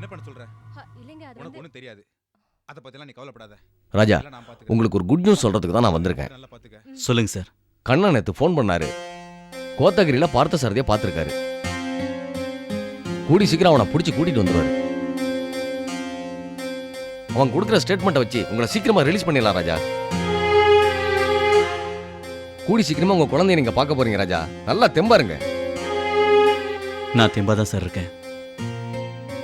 என்ன பண்ண சொல்ற? ஹ, இல்லைங்க அது உனக்கு ஒண்ணும் தெரியாது. அத பத்திலாம் நீ கவலைப்படாத. ராஜா நான். உங்களுக்கு ஒரு குட் நியூஸ் சொல்றதுக்கு தான் நான் வந்திருக்கேன். நல்லா பாத்துக்க. சொல்லுங்க சார். கண்ணன் நேத்து ஃபோன் பண்ணாரு. கோத்தகிரியில பார்த்த சாரதியை பார்த்துருக்காரு கூடி சீக்கிரம் அவனை பிடிச்சி கூட்டிட்டு வந்துருவாரு. அவன் கொடுக்குற ஸ்டேட்மெண்ட்டை வச்சு உங்களை சீக்கிரமா ரிலீஸ் பண்ணிடலாம் ராஜா. கூடி சீக்கிரமா உங்க குழந்தைய நீங்க பார்க்க போறீங்க ராஜா. நல்லா தெம்பாருங்க. நான் தெம்பா தான் சார் இருக்கேன்.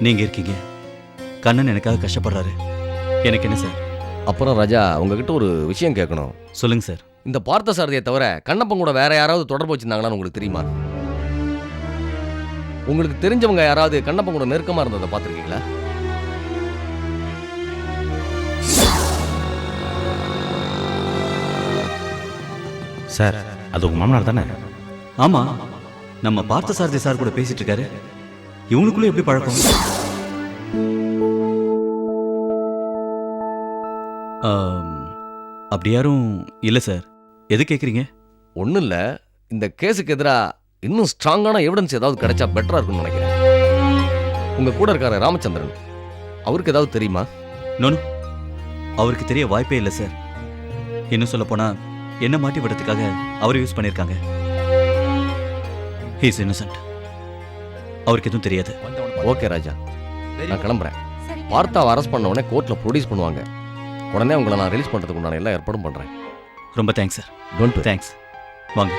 நீங்க இருக்கீங்க. கண்ணன் எனக்காக கஷ்டப்படுறாரு. எனக்கு என்ன சார்? அப்புறம் ராஜா உங்ககிட்ட ஒரு விஷயம் கேட்கணும். சொல்லுங்க சார். இந்த பார்த்த சாரதியை தவிர கண்ணப்பன் கூட வேற யாராவது தொடர்பு வச்சிருந்தாங்களான்னு உங்களுக்கு தெரியுமா? உங்களுக்கு தெரிஞ்சவங்க யாராவது கண்ணப்பன் கூட நெருக்கமா இருந்ததை பார்த்துருக்கீங்களா? சார் அது உங்க மாமனார் தானே? ஆமா. நம்ம பார்த்த சாரதி சார் கூட பேசிட்டு இருக்காரு. இவங்களுக்குள்ள எப்படி பழக்கம்? அப்படி யாரும் இல்லை சார். எது கேட்குறீங்க? ஒன்றும் இல்லை. இந்த கேஸுக்கு எதிராக இன்னும் ஸ்ட்ராங்கான எவிடன்ஸ் ஏதாவது கிடைச்சா பெட்டராக இருக்கும்னு நினைக்கிறேன். உங்க கூட இருக்காரு ராமச்சந்திரன். அவருக்கு ஏதாவது தெரியுமா? நோனு அவருக்கு தெரிய வாய்ப்பே இல்லை சார். இன்னும் சொல்ல போனா என்ன மாட்டி விடுறதுக்காக அவர் யூஸ் பண்ணியிருக்காங்க. ஹீஸ் இன்னசென்ட் அவருக்கு எதுவும் தெரியாது. ஓகே ராஜா. நான் கிளம்புறேன். பார்த்தாவை அரெஸ்ட் பண்ண உடனே கோர்ட்டில் ப்ரொடியூஸ் பண்ணுவாங்க. உடனே உங்களை நான் ரிலீஸ் பண்ணுறதுக்கு உண்டான எல்லா ஏற்பாடும் பண்ணுறேன் ரொம்ப தேங்க்ஸ் சார் டோன்ட் தேங்க்ஸ் வாங்க.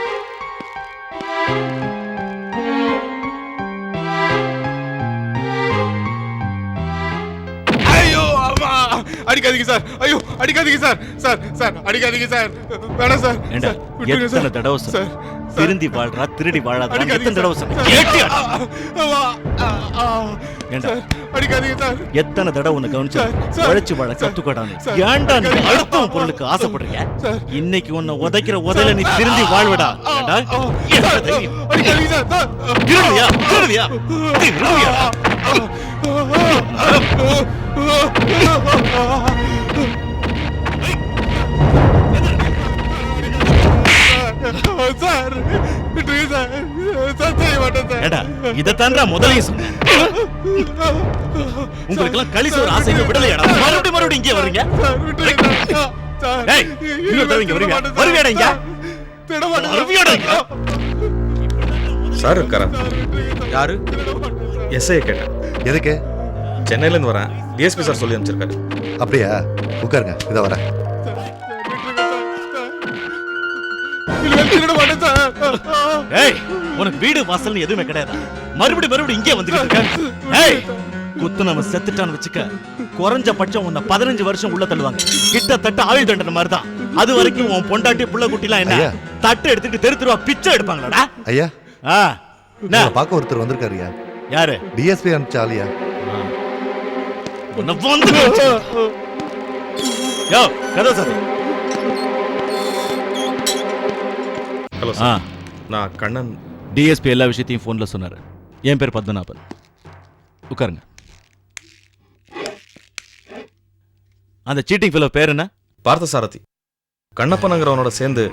அடிக்காதீங்க சார் ஐயோ அடிக்காதீங்க சார் சார் சார் அடிக்காதீங்க சார் வேணாம் சார் ஏண்டா எத்தனை. தடவை? சார் திருந்தி வாழ்றா திருடி வாழாதா எத்தனை தடவை சார். ஏண்டா? அடிக்காதீங்க சார் எத்தனை தடவை உன்னை கவனிச்சு உழைச்சு வாழ சார், ஏன்டா நீ சார், அடுத்தவன் பொருளுக்கு ஆசைப்படுறிய சார். இன்னைக்கு உன்னை உதைக்கிற உதையில நீ திருந்தி வாழ்வடா ஏண்டா? அடிக்காதீங்க சார், சார். திருடுவியா? திருடுவியா? சார் விட்டுருங்க சார் சார் செய்ய மாட்டேன் சார். ஏண்டா இதைத்தான்டா முதலையும் சொன்னேன் உங்களுக்கெல்லாம் கழிச்சு ஒரு ஆசைங்க விடலையாடா. மறுபடியும் மறுபடியும் இங்கே வர்றீங்க? ஏய், இன்னொரு தடவை. வருவியாடா. வருவியாடா? சார் இருக்காரா யாரு எஸ்ஐ கேட்டேன். எதுக்கு? சென்னையிலேருந்து வரேன். டிஎஸ்பி சார் சொல்லி அனுப்பிச்சிருக்காரு. அப்படியா? உட்காருங்க இதை வரேன். ஏய் உனக்கு வீடு வாசல்னு எதுவுமே கிடையாது? மறுபடியும் மறுபடியும் இங்கே வந்துட்டு இருக்க. ஏய் குத்து நம்ம செத்துட்டான்னு வச்சுக்க குறைஞ்ச பட்சம் உன்னை பதினஞ்சு வருஷம் உள்ள தள்ளுவாங்க. கிட்டத்தட்ட ஆயுள் தண்டனை மாதிரி தான் அது வரைக்கும் உன் பொண்டாட்டி புள்ள குட்டிலாம் என்ன ஐயா. தட்டு எடுத்துட்டு தெரு தெருவா பிச்சை எடுப்பாங்களாடா? ஐயா. ஆ பார்க்க ஒருத்தர் வந்திருக்காருயா யாரு? டிஎஸ்பி அனுப்பிச்ச ஆளியா உன்னை வந்து யோ கதவு சார் ஹலோ ஆ. சார் நான் கண்ணன். டிஎஸ்பி எல்லா விஷயத்தையும் ஃபோன்ல சொன்னாரு. என் பேர் பத்மநாபன். உட்காருங்க. அந்த சீட்டிங் ஃபெலோ பேர் என்ன? பார்த்த சாரதி கண்ணப்பனுங்கிறவனோட சேர்ந்து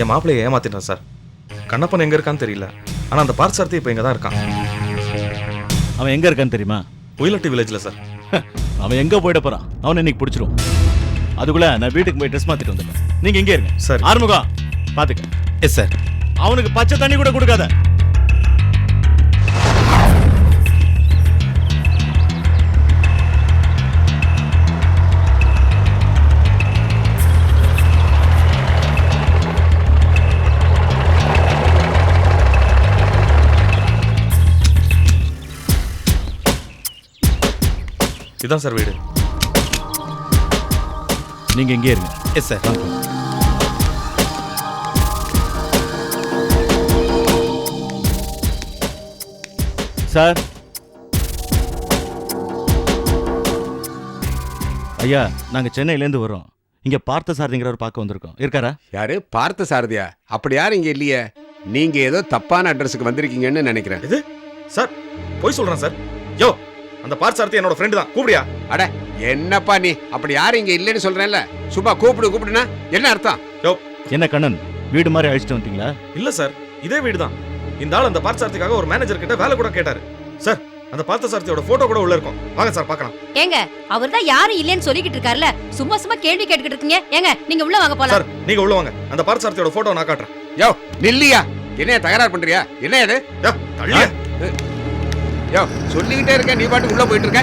என் மாப்பிள்ளையை ஏமாத்திட்டான் சார் கண்ணப்பன் எங்க இருக்கான்னு தெரியல. ஆனா அந்த பார்த்த சாரதி இப்போ இங்க தான் இருக்கான். அவன் எங்க இருக்கான்னு தெரியுமா? உயிலட்டி வில்லேஜ்ல சார். அவன் எங்க போயிட போறான்? அவனை இன்னைக்கு பிடிச்சிரும். அதுக்குள்ள நான் வீட்டுக்கு போய் ட்ரெஸ் மாத்திட்டு வந்துடுறேன். நீங்க எங்க இருங்க. சரி. ஆறுமுகம் பாத்துக்க. எஸ் சார் அவனுக்கு பச்சை தண்ணி கூட கொடுக்காத. இதான் சார் வீடு. நீங்க எங்கே இருங்க. Yes sir sir. ஐயா நாங்க சென்னையில இருந்து வரோம். இங்க பார்த்த சாரதிங்கிறவர் பார்க்க வந்திருக்கோம். இருக்காரா? யாரு? பார்த்த சாரதியா அப்படி யாரும் இங்க இல்லையே? நீங்க ஏதோ தப்பான அட்ரஸுக்கு வந்திருக்கீங்கன்னு நினைக்கிறேன். இது? சார் போய் சொல்றேன் சார். யோ அந்த பார்த்த சாரதி என்னோட ஃப்ரெண்டு தான். கூப்பிடியா? அட என்னப்பா நீ? அப்படி யாரும் இங்க இல்லைன்னு சொல்றேன்ல. சும்மா கூப்பிடு கூப்பிடுனா என்ன அர்த்தம்? யோ. என்ன கண்ணன் வீடு மாதிரி அழிச்சிட்டு வந்துட்டீங்களா? இல்ல சார் இதே வீடு தான். இந்த ஆள் அந்த பார்த்த சாரதிக்காக ஒரு மேனேஜர் கிட்ட வேலை கூட கேட்டாரு. சார் அந்த பார்த்த சாரதியோட போட்டோ கூட உள்ள இருக்கும். வாங்க சார் பார்க்கலாம். ஏங்க அவர் தான் யாரும் இல்லைன்னு சொல்லிக்கிட்டு இருக்காருல்ல சும்மா சும்மா கேள்வி கேட்டுக்கிட்டு இருக்கீங்க. ஏங்க நீங்க உள்ள வாங்க போலாம். சார் நீங்க உள்ள வாங்க. அந்த பார்த்த சாரதியோட போட்டோ நான் காட்டுறேன். யோ நில்லியா? என்ன தகராறு பண்றியா? என்ன இது? யா, தள்ளியா? யோ சொல்லிக்கிட்டே இருக்க நீ பாட்டுக்கு உள்ள போயிட்டு இருக்க.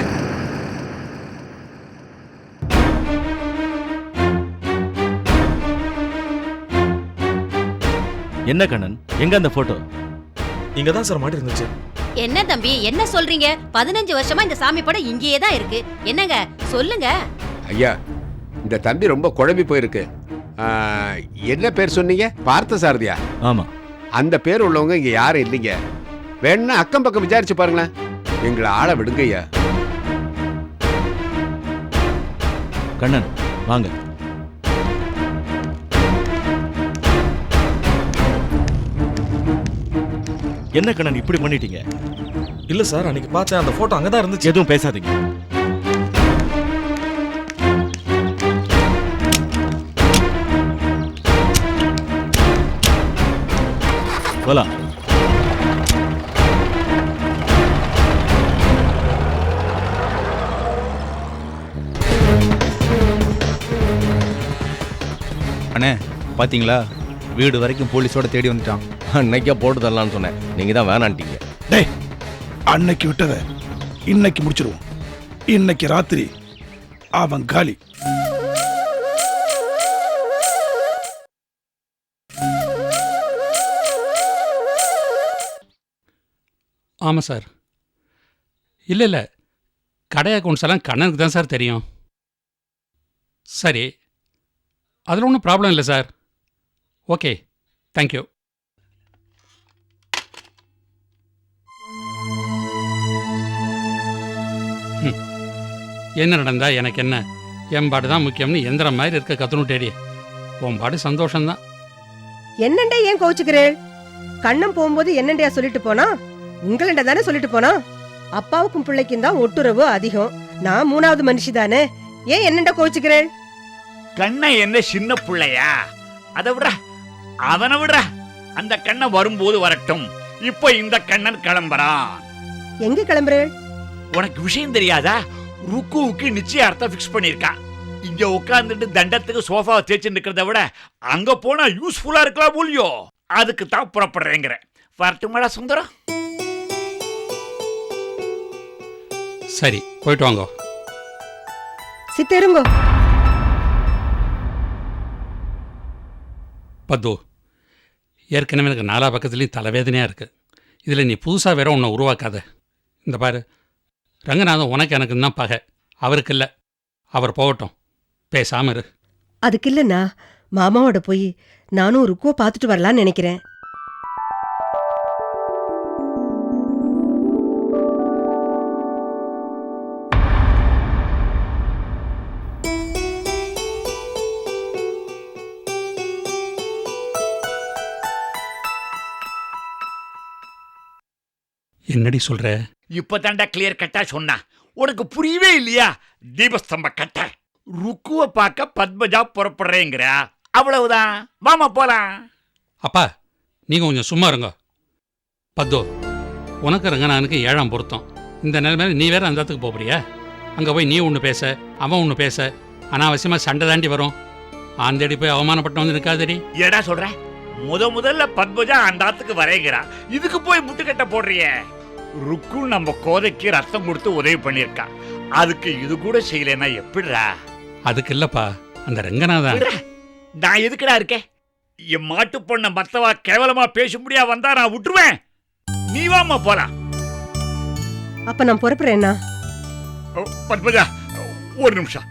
என்ன கண்ணன்? எங்க அந்த போட்டோ இங்க தான் சார் மாட்டி இருந்துச்சு. என்ன தம்பி என்ன சொல்றீங்க? பதினஞ்சு வருஷமா இந்த சாமி படம் இங்கேயே தான் இருக்கு. என்னங்க? சொல்லுங்க. ஐயா இந்த தம்பி ரொம்ப குழம்பி போயிருக்கு. என்ன பேர் சொன்னீங்க? பார்த்த சாரதியா ஆமா. அந்த பேர் உள்ளவங்க இங்க யாரும் இல்லைங்க. வேணா அக்கம் பக்கம் விசாரிச்சு பாருங்களேன். எங்களை ஆள விடுங்க ஐயா. கண்ணன் வாங்க. என்ன கண்ணன் இப்படி பண்ணிட்டீங்க? இல்ல சார் அன்னைக்கு பார்த்தேன் அந்த போட்டோ அங்கதான் இருந்துச்சு. எதுவும் பேசாதீங்க. போலாம். அண்ணே பாத்தீங்களா? வீடு வரைக்கும் போலீஸோட தேடி வந்துட்டான். அன்னைக்கே போட்டு தரலான்னு சொன்னேன். நீங்க தான் வேணான்ட்டீங்க. டேய் அன்னைக்கு விட்டத இன்னைக்கு முடிச்சிருவோம். இன்னைக்கு ராத்திரி அவன் காலி. ஆமாம் சார். இல்லை இல்லை. கடை அக்கௌண்ட்ஸ் எல்லாம் கண்ணனுக்கு தான் சார் தெரியும். சரி அதில் ஒன்றும் ப்ராப்ளம் இல்லை சார் ஓகே தேங்க்யூ என்ன நடந்தா எனக்கு என்ன? என் பாடு தான் முக்கியம்னு எந்திரம் மாதிரி இருக்க கத்துனுட்டேடி உன் பாடு சந்தோஷம்தான். என்னண்டே ஏன் கோச்சுக்கிறேள் கண்ணம் போகும்போது என்னண்டையா சொல்லிட்டு போனா? உங்களண்ட தானே சொல்லிட்டு போனா? அப்பாவுக்கும் பிள்ளைக்கும் தான் ஒட்டுறவு அதிகம். நான் மூணாவது மனுஷி தானே. ஏன் என்னண்ட கோச்சுக்கிறேள் கண்ணன் என்ன சின்ன பிள்ளையா? அதை விட அவனை விட அந்த கண்ணன் வரும்போது வரட்டும். இப்போ இந்த கண்ணன் கிளம்புறான். எங்க கிளம்புறேள் உனக்கு விஷயம் தெரியாதா? ருக்குவுக்கு நிச்சயார்த்தம் ஃபிக்ஸ் பண்ணிருக்கா இங்க உட்கார்ந்துட்டு தண்டத்துக்கு சோஃபாவை தேய்ச்சி நிக்கிறத விட அங்க போனா யூஸ்ஃபுல்லா இருக்கலாம் போலியோ? அதுக்கு தான் புறப்படுறேங்கிற. வரட்டுமாடா சுந்தரம்? சரி போயிட்டு வாங்கோ. சித்தருங்கோ பத்து. ஏற்கனவே எனக்கு நாலா பக்கத்துலேயும் தலைவேதனையாக இருக்குது இதில் நீ புதுசாக வேற ஒன்றை உருவாக்காத. இந்த பாரு. ரங்கநாதன் உனக்கு எனக்கு தான் பகை. அவருக்கு இல்லை. அவர் போகட்டும். பேசாமல் இரு. அதுக்கு இல்லைண்ணா. மாமாவோட போய் நானும் ருக்குவ பார்த்துட்டு வரலான்னு நினைக்கிறேன். என்னடி சொல்கிற இப்ப தாண்டா கிளியர் கட்டா சொன்னா. உனக்கு புரியவே இல்லையா? தீபஸ்தம்ப கட்ட. ருக்குவ பார்க்க பத்மஜா புறப்படுறேங்கிற. அவ்வளவுதான். வாமா போலாம். அப்பா நீங்கள் கொஞ்சம் சும்மா இருங்க. பத்து உனக்கு ரங்கநாதனுக்கு ஏழாம் பொருத்தம். இந்த நிலைமையில நீ வேற அந்த இடத்துக்கு போறியா அங்கே போய் நீ ஒன்று பேச அவன் ஒன்று பேச. அனாவசியமாக சண்டை தாண்டி வரும். ஆந்தேடி போய் அவமானப்பட்டு வந்து நிற்காதடி ஏடா சொல்ற? முத முதல்ல பத்மஜா அந்த ஆத்துக்கு வரைகிறா இதுக்கு போய் முட்டுக்கட்ட போடுறிய. ருக்கு நம்ம கோதைக்கு ரத்தம் கொடுத்து உதவி பண்ணியிருக்கா. அதுக்கு இது கூட செய்யலைன்னா எப்படிடா? அதுக்கு இல்லைப்பா அந்த ரங்கநாதன். நான் எதுக்குடா இருக்கேன்? என் மாட்டு பொண்ண மத்தவா கேவலமா பேச முடியா வந்தா நான் விட்டுருவேன். நீ வாமா போலாம். அப்ப நான் புறப்புறேன்னா ஓ, பத்மஜா ஒரு நிமிஷம்.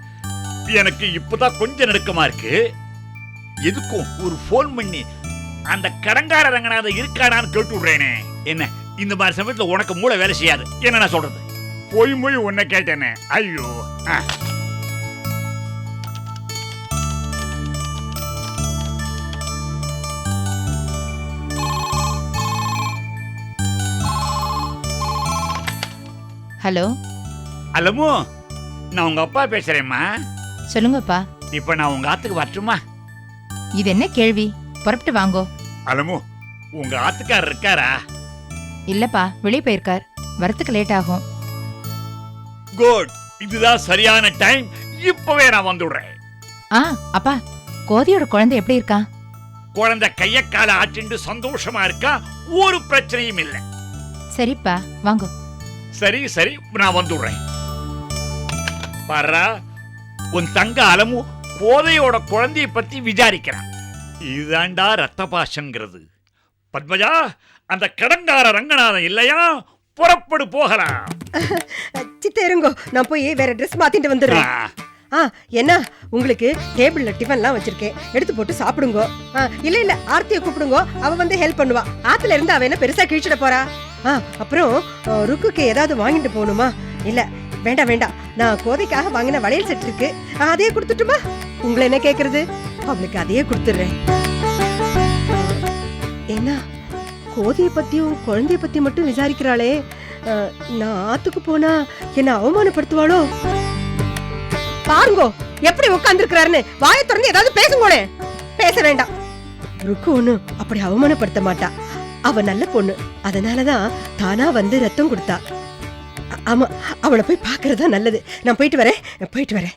எனக்கு இப்பதான் கொஞ்சம் நடுக்கமா இருக்கு. எதுக்கும் ஒரு ஃபோன் பண்ணி அந்த கடங்கார ரங்கநாத இருக்கானான்னு கேட்டு விடுறேனே. என்ன? இந்த மாதிரி சமயத்துல உனக்கு மூளை வேலை செய்யாது. என்ன நான் சொல்றது? போய் போய் உன்னை கேட்டேனே. ஐயோ. ஹலோ. அலமு நான் உங்க அப்பா பேசுறேம்மா. சொல்லுங்கப்பா. இப்ப நான் உங்க ஆத்துக்கு வரட்டுமா? இது என்ன கேள்வி? புறப்பட்டு வாங்கோ. அலமு உங்க ஆத்துக்காரர் இருக்காரா? இல்லப்பா வெளியே போயிருக்கார். வரத்துக்கு லேட் ஆகும். குட் இதுதான் சரியான டைம் இப்பவே நான் வந்துடுறேன். ஆ அப்பா கோதியோட குழந்தை எப்படி இருக்கா? குழந்தை கைய கால ஆட்டிண்டு சந்தோஷமா இருக்கா? ஒரு பிரச்சனையும் இல்லை. சரிப்பா வாங்கோ. சரி சரி நான் வந்துடுறேன். பாரா உன் தங்க அலமு கோதையோட குழந்தைய பத்தி விசாரிக்கிறான். இதுதான்டா ரத்த பாசங்கிறது பத்மஜா அந்த கடங்கார ரங்கநாதன் இல்லையா? புறப்படு போகலாம். சித்த இருங்கோ நான் போய் வேற ட்ரெஸ் மாத்திட்டு வந்துடுறேன். ஆ, என்ன? உங்களுக்கு டேபிள்ல டிஃபன்லாம் வச்சிருக்கேன். எடுத்து போட்டு சாப்பிடுங்க. இல்ல இல்ல ஆர்த்தியை கூப்பிடுங்க. அவ வந்து ஹெல்ப் பண்ணுவா. ஆத்துல இருந்து அவ என்ன பெருசா கிழிச்சிட போறா? ஆ அப்புறம் ருக்குக்கு ஏதாவது வாங்கிட்டு போகணுமா? இல்ல வேண்டாம் வேண்டாம். நான் கோதைக்காக வாங்கின வளையல் செட் இருக்கு. அதையே கொடுத்துட்டுமா? உங்களை என்ன கேக்குறது? அவளுக்கு அதையே கொடுத்துடுறேன். என்ன கோதையை பத்தியும் குழந்தைய பத்தி மட்டும் விசாரிக்கிறாளே. நான் ஆத்துக்கு போனா என்ன அவமானப்படுத்துவாளோ? பாருங்கோ எப்படி உட்காந்துருக்கிறாருன்னு வாயை திறந்து ஏதாவது பேசுங்களே பேச வேண்டாம். ருக்கு ஒன்று அப்படி அவமானப்படுத்த மாட்டா. அவ நல்ல பொண்ணு. அதனாலதான் தானா வந்து ரத்தம் கொடுத்தா. ஆமா அவளை போய் பார்க்கறதா நல்லது. நான் போயிட்டு வரேன். போயிட்டு வரேன்.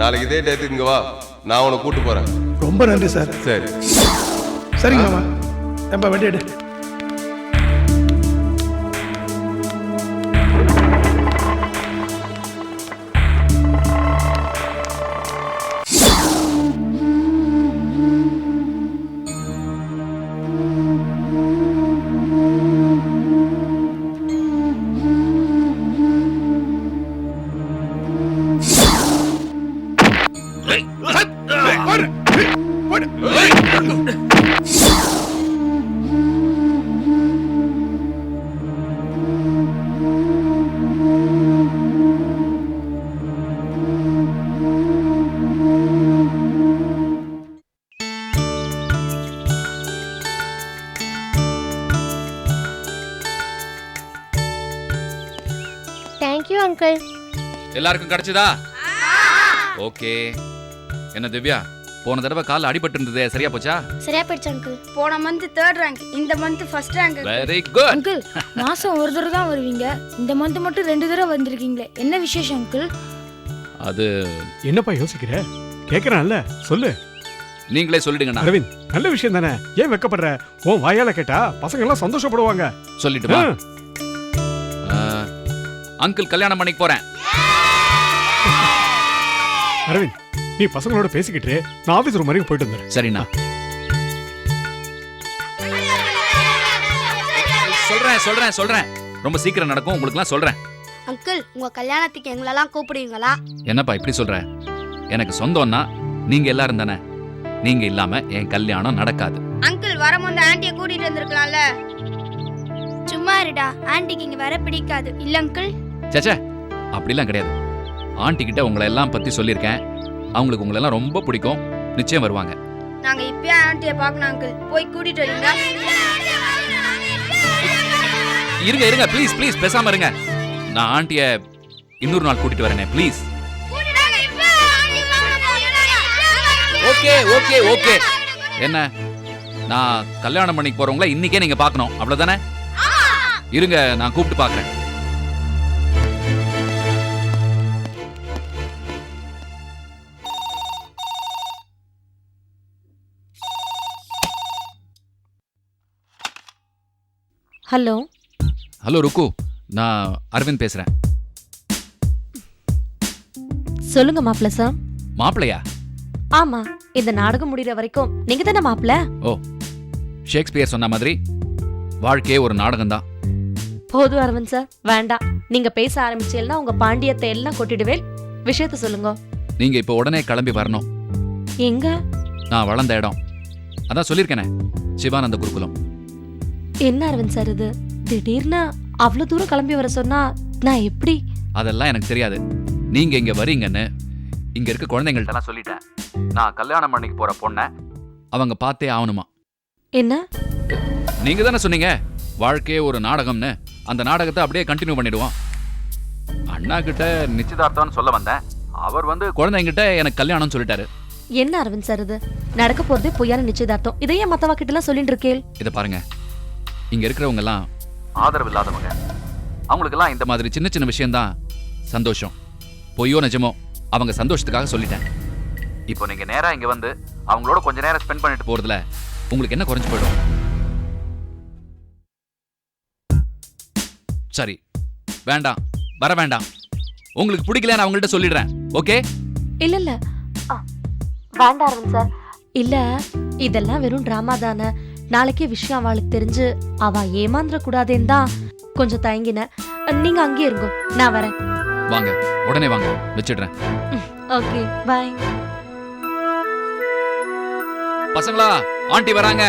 நாளைக்கு இதே டேத்துக்கு இங்க வா. நான் உன்னை கூட்டு போறேன். ரொம்ப நன்றி சார். சரி. சரிங்க மாமா ஏன்பா வண்டி எடு. தேங்க்யூ அங்கிள் எல்லாருக்கும் கிடைச்சதா? ஓகே என்ன திவ்யா போன தடவை கால் அடிபட்டு இருந்ததே சரியா போச்சா? சரியா போயிடுச்சு அங்கிள் போன மந்த் தேர்ட் ரேங்க் இந்த month first rank very good uncle மாசம் ஒரு தடவை தான் வருவீங்க. இந்த மந்த் மட்டும் ரெண்டு தடவை வந்திருக்கீங்களே. என்ன விசேஷம் அங்கிள் அது என்னப்பா யோசிக்கிற? கேக்குறான்ல சொல்லு. நீங்களே சொல்லிடுங்கண்ணா. அரவிந்த் நல்ல விஷயம் தானே. ஏன் வெக்கப்படுற? உன் வாயால கேட்டா பசங்க எல்லாம் சந்தோஷப்படுவாங்க சொல்லிட்டுமா ஆ. அங்கிள் கல்யாணம் பண்ணிக்க போறேன். அரவிந்த் நீ பசங்களோட பேசிக்கிட்டு நான் ஆபீஸ் ரூம் வரைக்கும் போயிட்டு வந்துடுறேன். சரிண்ணா. சொல்றேன் சொல்றேன் சொல்றேன். ரொம்ப சீக்கிரம் நடக்கும் உங்களுக்குலாம் சொல்றேன். அங்கிள் உங்க கல்யாணத்துக்கு எங்களெல்லாம் கூப்பிடுவீங்களா? என்னப்பா இப்படி சொல்ற? எனக்கு சொந்தம்னா நீங்க எல்லாரும் தானே. நீங்க இல்லாம என் கல்யாணம் நடக்காது. அங்கிள் வரும்போது ஆண்டியை கூட்டிட்டு வந்திருக்கலாம்ல? சும்மா இருடா ஆண்டிக்கு இங்க வர பிடிக்காது. இல்ல அங்கிள்? சேச்சே அப்படிலாம் கிடையாது. ஆண்டி கிட்ட உங்களை எல்லாம் பத்தி சொல்லியிருக்கேன். அவங்களுக்கு உங்களை எல்லாம் ரொம்ப பிடிக்கும். நிச்சயம் வருவாங்க. நாங்க இப்பயே ஆண்டியை பார்க்கணும் அங்கிள் போய் கூட்டிட்டு வரீங்களா? இருங்க இருங்க. ப்ளீஸ் ப்ளீஸ் பேசாம இருங்க. நான் ஆண்டிய இன்னொரு நாள் கூட்டிட்டு வரேனே ப்ளீஸ் ஓகே ஓகே ஓகே என்ன? நான் கல்யாணம் பண்ணிக்கு போறவங்கள இன்னைக்கே நீங்க பார்க்கணும். அவ்வளவுதானே? இருங்க நான் கூப்பிட்டு பார்க்கறேன். ஹலோ. ஹலோ ருக்கு. நான் அரவிந்த் பேசுறேன். சொல்லுங்க மாப்பிள்ள சார். மாப்பிள்ளையா? ஆமா இந்த நாடகம் முடிகிற வரைக்கும் நீங்க தானே மாப்பிள்ள? ஓ ஷேக்ஸ்பியர் சொன்ன மாதிரி வாழ்க்கையே ஒரு நாடகம்தான். போதும் அரவிந்த் சார். வேண்டாம். நீங்க பேச ஆரம்பிச்சீங்கன்னா உங்க பாண்டியத்தை எல்லாம் கொட்டிடுவேன். விஷயத்த சொல்லுங்க. நீங்க இப்போ உடனே கிளம்பி வரணும். எங்க? நான் வளர்ந்த இடம். அதான் சொல்லியிருக்கேனே சிவானந்த குருகுலம். என்ன அரவிந்த் சார் இது? திடீர்னு அவ்வளவு தூரம் கிளம்பி வர சொன்னா நான் எப்படி? அதெல்லாம் எனக்கு தெரியாது. நீங்க இங்க வரீங்கன்னு இங்க இருக்க குழந்தைங்கள்ட்டலாம் சொல்லிட்டேன். நான் கல்யாணம் பண்ணிக்கு போற பொண்ணை அவங்க பார்த்தே ஆகணுமா? என்ன? நீங்க தானே சொன்னீங்க வாழ்க்கையே ஒரு நாடகம்னு. அந்த நாடகத்தை அப்படியே கண்டினியூ பண்ணிடுவோம். அண்ணா கிட்ட நிச்சயதார்த்தம்னு சொல்ல வந்தேன். அவர் வந்து குழந்தைங்கிட்ட எனக்கு கல்யாணம் சொல்லிட்டாரு. என்ன அரவிந்த் சார் இது? நடக்க போறதே பொய்யான நிச்சயதார்த்தம். இதையே மத்தவா கிட்ட எல்லாம் சொல்லிட்டு இருக்கேள். இதை பாருங்க. இங்க இருக்கிறவங்க எல்லாம் ஆதரவு இல்லாதவங்க அவங்களுக்கெல்லாம் இந்த மாதிரி சின்ன சின்ன விஷயம்தான் சந்தோஷம். பொய்யோ நிஜமோ அவங்க சந்தோஷத்துக்காக சொல்லிட்டேன். இப்போ நீங்க நேரா இங்க வந்து அவங்களோட கொஞ்ச நேரம் ஸ்பெண்ட் பண்ணிட்டு போறதுல உங்களுக்கு என்ன குறைஞ்சு போயிடும்? சரி வேண்டாம் வர வேண்டாம். உங்களுக்கு பிடிக்கல நான் அவங்கள்ட்ட சொல்லிடுறேன். ஓகே? இல்ல இல்ல. வேண்டாம் சார். இல்ல இதெல்லாம் வெறும் டிராமா தானே. நாளைக்கே விஷயம் அவளுக்கு தெரிஞ்சு அவ ஏமாந்துட கூடாதேன்னு தான் கொஞ்சம் தயங்கினேன். நீங்க அங்கேயே இருங்க நான் வரேன். வாங்க உடனே வாங்க வச்சிடுறேன். Okay bye. பசங்களா ஆண்டி வராங்க.